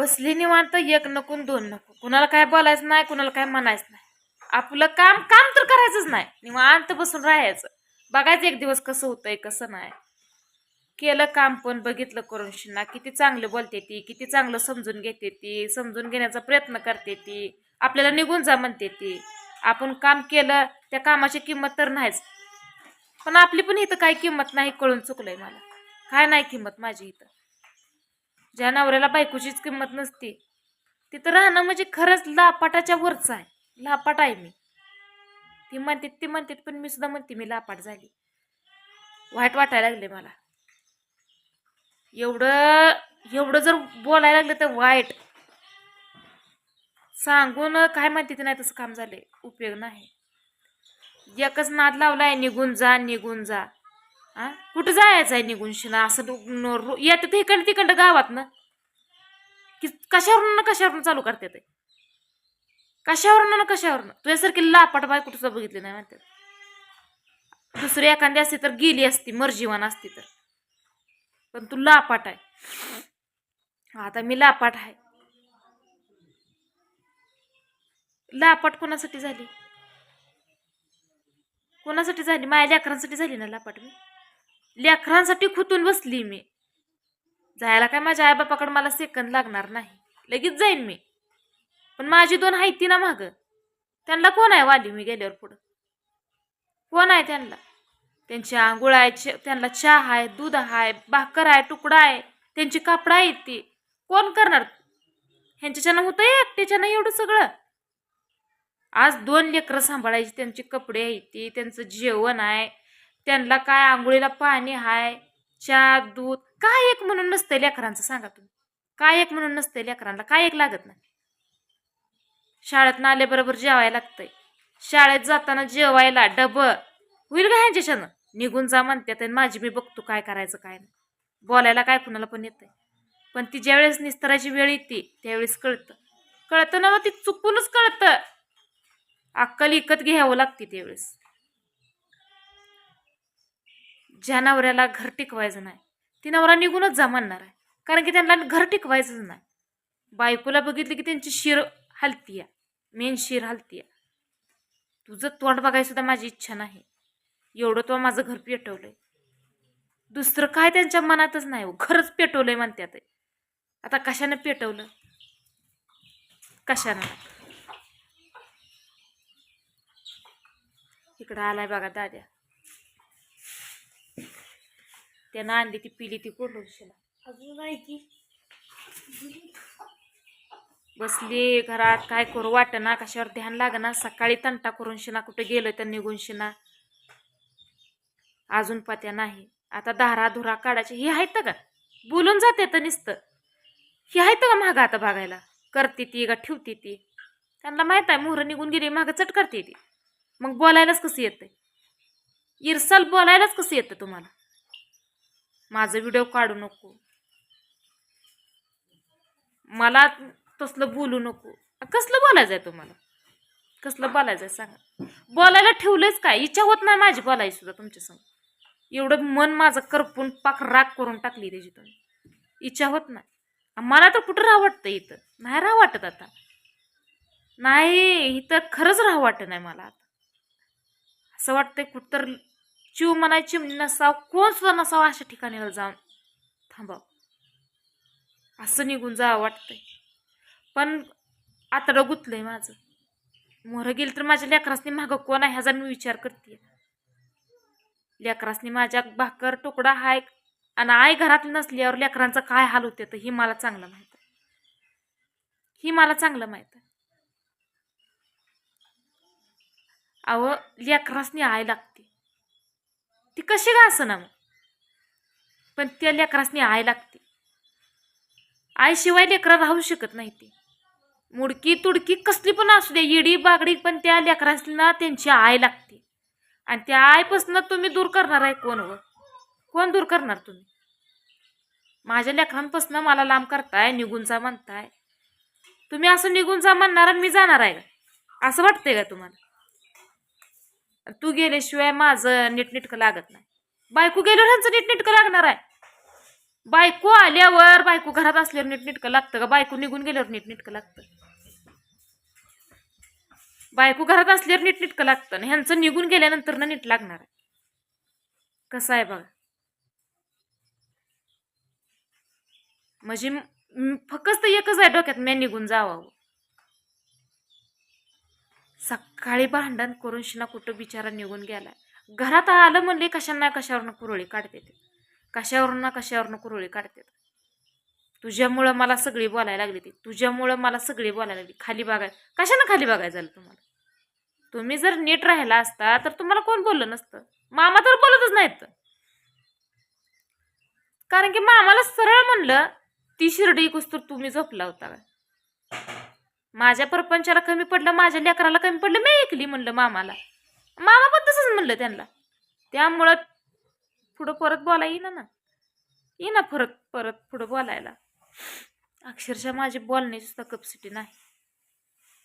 बसली निवांत एक नकून दोन नको. कुणाला काय बोलायचं नाही कुणाला काय म्हणायचं नाही. आपलं काम काम तर करायचंच नाही. निवांत बसून राहायचं. बघायचं एक दिवस कसं होतंय कसं नाही. केलं काम पण बघितलं करून शिना. किती चांगलं बोलते ती किती चांगलं समजून घेते ती समजून घेण्याचा प्रयत्न करते ती. आपल्याला निघून जा म्हणते ती. आपण काम केलं त्या कामाची किंमत तर नाहीच. पण आपली पण इथं काही किंमत नाही कळून चुकलंय मला. काय नाही किंमत माझी इथं. ज्या नवऱ्याला बायकोचीच किंमत नसते तिथं राहणं म्हणजे खरंच लापाटाच्या वरचं आहे. लापाट आहे मी. ती म्हणते ती म्हणते पण मी सुद्धा म्हणते मी लापाट झाली. वाईट वाटायला लागले मला. एवढं एवढं जर बोलायला लागलं तर वाईट. सांगून काय म्हणते ते नाही तसं काम झाले उपयोग नाही. एकच नाद लावलाय निघून जा निघून जा. आ? कुठं जायचं आहे निघून शिना? असं रो- ते रो- तिकडं तिकडं गावात ना की कशावरून ना कशावरून चालू करते ते? कशावरून ना कशावरून? तुझ्यासारखी लापाट बाय कुठं बघितली नाही म्हणते. दुसरी एखादी असती तर गेली असती मर्जीवान असती तर. पण तू लापाट आहे. आता मी लापाट आहे. लापाट कोणासाठी झाली? कोणासाठी झाली? माझ्या लेकरांसाठी झाली ना लापाट मी? लेकरांसाठी खुतून बसली मी. जायला काय माझ्या आईबापाकडे मला सेकंद लागणार नाही. लगेच जाईन मी. पण माझी दोन आहेत ती ना माग. त्यांना कोण आहे वाली? मी गेल्यावर पुढं. कोण आहे त्यांना? त्यांची आंघोळ आहे त्यांना चहा आहे दूध आहे भाकर आहे तुकडा आहे. त्यांची कापडं आहेत ती. कोण करणार? ह्यांच्याच्यानं होतं आहे एकट्याच्यानं एवढं सगळं? आज दोन लेकरं सांभाळायची त्यांचे कपडे आहेत ती त्यांचं जेवण आहे. त्यांना काय आंघोळीला पाणी हाय चहा दूध काय एक म्हणून नसतं लेकरांचं सांगा तुम्ही. काय एक म्हणून नसतं लेकरांना काय एक लागत नाही. शाळेत आल्याबरोबर जेवायला लागतंय. शाळेत जाताना जेवायला डब होईल का ह्यांच्याच्यानं निघून जा म्हणतात माझी मी बघतो काय करायचं काय नाही. बोलायला काय कुणाला पण येतंय. पण ती ज्यावेळेस निस्तराची वेळ येते त्यावेळेस कळतं. कळतं ना मग ती चुकूनच कळतं. अक्कल इकत घ्यावं लागते त्यावेळेस. ज्या नवऱ्याला घर टिकवायचं नाही ती नवरा निघूनच जा म्हणणार आहे. कारण की त्यांना घर टिकवायचंच नाही. बायकोला बघितली की त्यांची शिर हलतीया मेन शिर हलतीया. तुझं तोंड बघायसुद्धा माझी इच्छा नाही. एवढं तो माझं घर पेटवलंय. दुसरं काय त्यांच्या मनातच नाही हो. खरंच पेटवलंय म्हणतात आता कशानं पेटवलं? कशानं? इकडं आलाय बघा दाद्या. त्यानं आणली ती पिली ती कोंडून अजून नाही बसली घरात काय करू वाटना कशावर ध्यान लागना. सकाळी तंटा करून शिना कुठे गेलो तर निघून शिना. अजून पत्या नाही. आता धारा धुरा काढायची. हे आहेत का? बोलून जाते तर नुसतं. हे आहेत का मागं आता बघायला? करते ती का ठेवते ती? त्यांना माहीत आहे मोहरं निघून गेली मागं चट करते ती. मग बोलायलाच कसं येतं इरसाल बोलायलाच कसं येतं तुम्हाला? माझं व्हिडिओ काढू नको. मला तसलं बोलू नको. कसलं बोलायचं आहे तुम्हाला? कसलं बोलायचं आहे सांगा. बोलायला ठेवलंच काय? इच्छा होत नाही माझी बोलायची सुद्धा तुमच्या संग. एवढं मन माझं करपून पाक राग करून टाकली त्याची तुम्ही. इच्छा होत नाही. मला तर कुठं राहा वाटतं इथं? नाही राहा वाटत आता. नाही इथं खरंच राहा वाटत नाही मला आता. असं वाटतंय कुठं तर चिव म्हणायची नसाव कोण सुद्धा नसावं अशा ठिकाणी जाऊन थांबाव. असं निघून जावं वाटतंय. पण आतडं गुतलंय माझं. मोरं गेलं तर माझ्या लेकरासनी मागं कोण आहे ह्याचा मी विचार करते लेकरासनी माझ्या भाकर तुकडा हाय आणि आई घरात नसल्यावर लेकरांचा काय हाल होते तर ही मला चांगलं माहीत आहे. ही मला चांगलं माहीत आहे. अहो लेकरासनी आय लागते. ती कशी का असं ना मग? पण त्या लेकरासनी आय लागते. आईशिवाय लेकरं राहू शकत नाही ती. मुडकी तुडकी कसली पण असू द्या इडी बागडी पण त्या लेकरासना त्यांची आय लागते. आणि त्या आईपासून तुम्ही दूर करणार आहे कोण व कोण दूर करणार तुम्ही? माझ्या लेकरांपासून मला लांब करताय निघून जा म्हणताय. तुम्ही असं निघून जा म्हणणार आणि मी जाणार आहे असं वाटतंय का तुम्हाला? तू गेल्याशिवाय माझं नीटनीटकं लागत नाही. बायको गेल्यावर ह्यांचं नीटनीटकं लागणार आहे. बायको आल्यावर बायको घरात असल्यावर नीटनीटकं लागतं का? बायको निघून गेल्यावर नीटनीटकं लागतं. बायको घरात असल्यावर नीटनीटकं लागतं ना ह्यांचं निघून गेल्यानंतर ना नीट लागणार आहे. कसं आहे बघा. म्हणजे फक्त एकच आहे डोक्यात मी निघून जावावं सकाळी भांडण करून शिना कुठं बिचारा निघून गेला घरात आलं म्हणले कशांना कशावरनं कुरळी काढते ते. कशावरून ना कशावरनं कुरळी काढते तुझ्यामुळं मला सगळी बोलायला लागली ती. तुझ्यामुळं मला सगळी बोलायला लागली. खाली बघाय कशानं खाली बघायला झालं तुम्हाला? तुम्ही जर नीट राहिला असता तर तुम्हाला कोण बोललं नसतं? मामा तर बोलतच नाहीत. कारण की मामाला सरळ म्हणलं ती शिर्डी कुस्तर तुम्ही झोपला होता काय माझ्या परपंचाला कमी पडलं माझ्या लेकराला कमी पडलं मी ऐकली म्हणलं मामाला. मामा पण तसंच म्हणलं त्यांना. त्यामुळं पुढं परत बोलाय ना ना. येईना परत परत पुढं बोलायला. अक्षरशः माझी बोलण्याची सुद्धा कपसिटी नाही.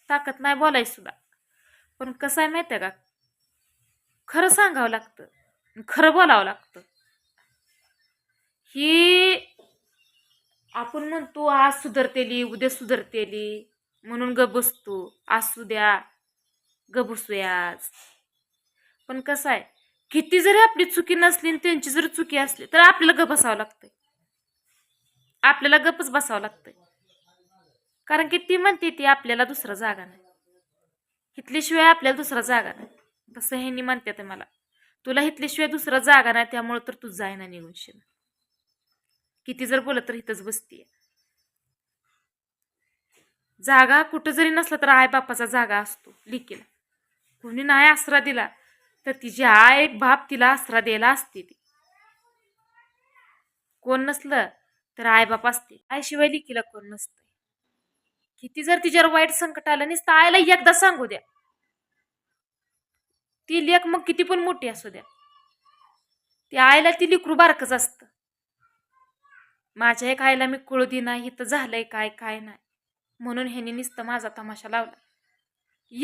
ताकद नाही बोलायची सुद्धा. पण कसं आहे माहिती आहे का? खरं सांगावं लागतं. खरं बोलावं लागतं. ही आपण म्हणतो आज सुधरतेली उद्या सुधरतेली. म्हणून ग बसतो. असू द्या ग बसूया आज पण कसं आहे किती जरी आपली चुकी नसली आणि त्यांची जरी चुकी असली तर आपल्याला ग बसावं लागतंय. आपल्याला गपच बसावं लागतंय. कारण की ती म्हणते ती आपल्याला दुसरा जागा नाही. हितल्याशिवाय आपल्याला दुसरा जागा नाही. तसं ह्यांनी म्हणते ते मला. तुला हितल्याशिवाय दुसरा जागा नाही त्यामुळे तर तू जायना निघून शिन. किती जर बोलत तर इथंच बसतीये. जागा कुठं जरी नसला तर आई बापाचा जागा असतो लिकेला. कोणी नाही आसरा दिला तर तिची आई बाप तिला आसरा द्यायला असते ती. कोण नसलं तर आई बाप असते आईशिवाय लिकीला कोण नसतं किती जर तिच्यावर वाईट संकट आलं नुसतं आईला एकदा सांगू द्या. ती लेख मग किती पण मोठी असू द्या. ती आईला ती लिकरू बारकच असतं. माझ्या एक आईला मी कुळू दिना नाही तर झालंय काय काय नाही. म्हणून ह्याने निस्त माझा तमाशा लावला.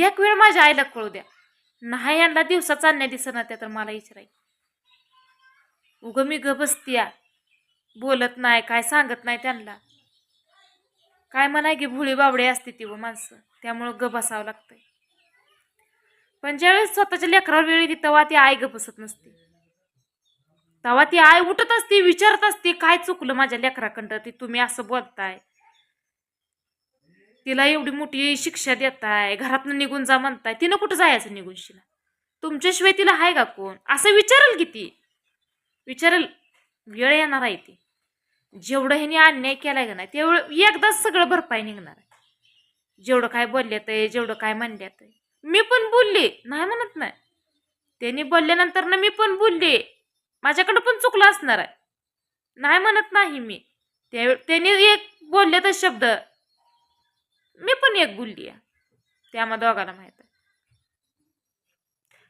एक वेळ माझ्या आईला कळू द्या. नाही यांना दिवसा चालण्या दिसना त्या तर मला इचराई उग मी ग बसतीया. बोलत नाही काय सांगत नाही त्यांना. काय म्हणाय की भुळी बाबडे असते ती व माणसं. त्यामुळं ग बसावं लागतंय. पण ज्यावेळेस स्वतःच्या लेकरावर वेळ येते तेव्हा ती आई ग बसत नसते. तेव्हा ती आई उठत असते विचारत असते काय चुकलं माझ्या लेकराकडं? ती तुम्ही असं बोलताय. तिला एवढी मोठी शिक्षा देताय घरातनं निघून जा म्हणताय तिनं कुठं जायचं निघून शिला तुमच्याशिवाय तिला आहे का कोण? असं विचारेल की ती? विचारेल वेळ येणार आहे ती. जेवढं ह्याने अन्याय केलाय का नाही तेवढं एकदाच सगळं भरपाई निघणार आहे. जेवढं काय बोलल्यात आहे जेवढं काय म्हणल्यात. आहे मी पण बोलले नाही म्हणत नाही. त्यांनी बोलल्यानंतर ना मी पण बोलले माझ्याकडं पण चुकलं असणार आहे. नाही म्हणत नाही मी. त्या त्यांनी एक बोलले तर शब्द मी पण एक बोलली आहे. ते आम्हा दोघांना माहीत आहे.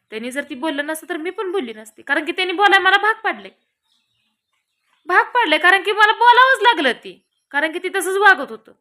त्यांनी जर ती बोललं नसतं तर मी पण बोलली नसती. कारण की त्यांनी बोलाय मला भाग पाडले. भाग पाडले कारण की मला बोलावंच लागलं ती. कारण की ती तसंच वागत होतं.